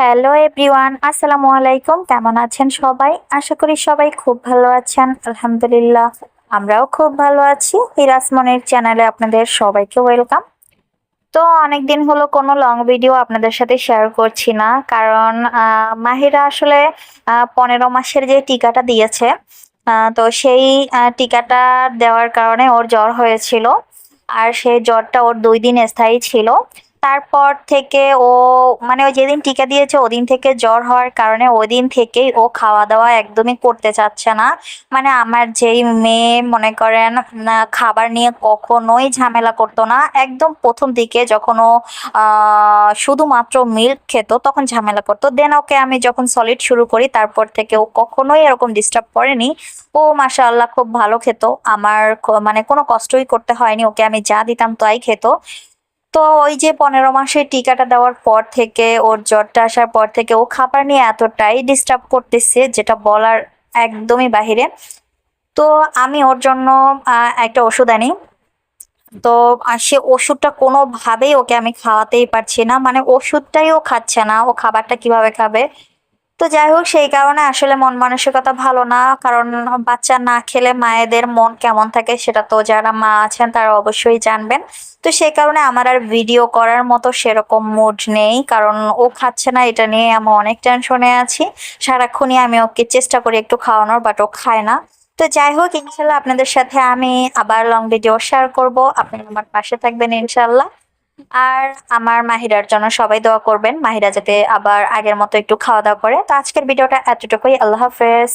Hello everyone আসসালামু আলাইকুম কেমন আছেন সবাই? আশা করি সবাই খুব ভালো আছেন। আলহামদুলিল্লাহ, আমরাও খুব ভালো আছি। হিরাস মনির চ্যানেলে আপনাদের সবাইকে ওয়েলকাম তো অনেকদিন হলো কোনো লং ভিডিও আপনাদের সাথে শেয়ার করছি না, কারণ মাহিরা আসলে পনেরো মাসের যে টিকাটা দিয়েছে তো সেই টিকাটা দেওয়ার কারণে ওর জ্বর হয়েছিল। আর সেই জ্বরটা ওর দুই দিন স্থায়ী ছিল। তারপর থেকে ও মানে ও যেদিন টিকা দিয়েছে ওদিন থেকে জ্বর হওয়ার কারণে ওই দিন থেকেই ও খাওয়া দাওয়া একদমই করতে চাচ্ছে না। মানে আমার যেই মেয়ে, মনে করেন খাবার নিয়ে কখনোই ঝামেলা করতো না। একদম প্রথম দিকে যখন ও শুধুমাত্র মিল্ক খেত, তখন ঝামেলা করতো। দেন ওকে আমি যখন সলিড শুরু করি, তারপর থেকে ও কখনোই এরকম ডিস্টার্ব করেনি। ও মাশাআল্লাহ খুব ভালো খেত। আমার মানে কোনো কষ্টই করতে হয়নি। ওকে আমি যা দিতাম তাই খেত। তো ওই যে পনেরো মাসের টিকাটা দেওয়ার পর থেকে, ওর জ্বরটা আসার পর থেকে ও খাবার নিয়ে এতটাই ডিস্টার্ব করতেছে, যেটা বলার একদমই বাহিরে। তো আমি ওর জন্য একটা ওষুধ আনি। তো সে ওষুধটা কোনোভাবেই ওকে আমি খাওয়াতেই পারছি না। মানে ওষুধটাই ও খাচ্ছে না। ও খাবারটা কীভাবে খাবে? তো যাই হোক, সেই কারণে আসলে মন মানসিকতা ভালো না। কারণ বাচ্চা না খেলে মায়েদের মন কেমন থাকে সেটা তো যারা মা আছেন তারা অবশ্যই জানবেন। তো সেই কারণে আমার আর ভিডিও করার মতো সেরকম মুড নেই। কারণ ও খাচ্ছে না, এটা নিয়ে আমি অনেক টেনশনে আছি। সারাক্ষণই আমি ওকে চেষ্টা করি একটু খাওয়ানোর বাট ও খায় না। তো যাই হোক, ইনশাল্লাহ আপনাদের সাথে আমি আবার লং ভিডিও শেয়ার করব। আপনারা আমার পাশে থাকবেন, ইনশাল্লাহ। আর আমার মাহিরার জন্য সবাই দোয়া করবেন। মাহিরা যাতে আবার আগের মতো একটু খাওয়া দাওয়া করে। তো আজকের ভিডিওটা এতটুকুই। আল্লাহ হাফেজ।